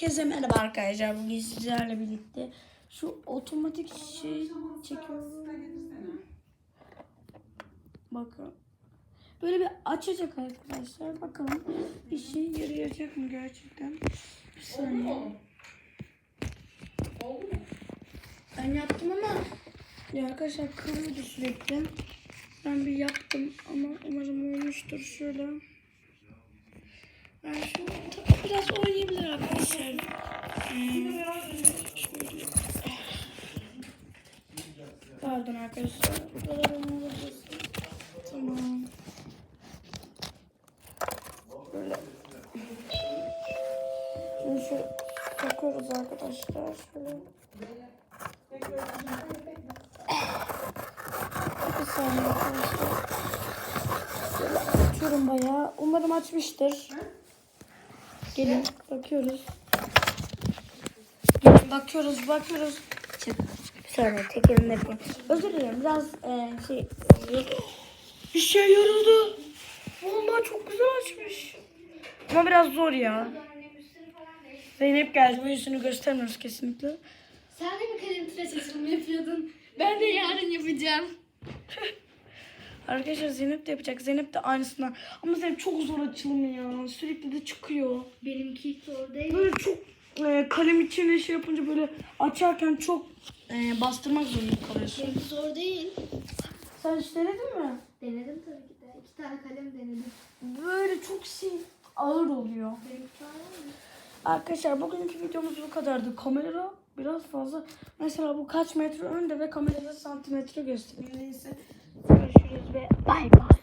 Herkese merhaba arkadaşlar. Bugün sizlerle birlikte şu otomatik şey çekiyorum. Bakın. Böyle bir açacak arkadaşlar. Bakalım işe yarayacak mı gerçekten? Bir saniye. Ben yaptım ama ya arkadaşlar kırıldı sürekli. Ben bir yaptım ama umarım olmuştur şöyle. Ben şu biraz oynayabilir arkadaşlar. Hmm, şöyle. Pardon arkadaşlar. Bu kadar olmalıyız. Tamam. Böyle. Şimdi şu takıyoruz arkadaşlar. Şöyle. Bir saniye arkadaşlar. Şöyle açıyorum bayağı. Umarım açmıştır. Gelin bakıyoruz. Bakıyoruz bakıyoruz. Bir saniye tek elimle yapayım. Özür dilerim biraz e, şey İşe yaradı. Vallahi çok güzel açmış. Ama biraz zor ya. Zeynep geldi. Bu yüzünü göstermiyoruz kesinlikle. Sen de mi kalem tıraş açılımı yapıyordun? Ben de yarın yapacağım. Arkadaşlar Zeynep de yapacak. Zeynep de aynısından. Ama Zeynep çok zor açılım ya. Sürekli de çıkıyor. Benimki hiç zor değil. Böyle çok e, kalem içine şey yapınca böyle açarken çok e, bastırmak zorunda kalıyorsun. Benimki zor değil. Sen hiç denedin mi? Denedim tabii ki de. İki tane kalem denedim. Böyle çok şey ağır oluyor. Benimki var mı? Arkadaşlar bugünkü videomuz bu kadardı. Kamera biraz fazla. Mesela bu kaç metre önde ve kamerada santimetre gösteriyor. Neyse görüşürüz ve bay bay.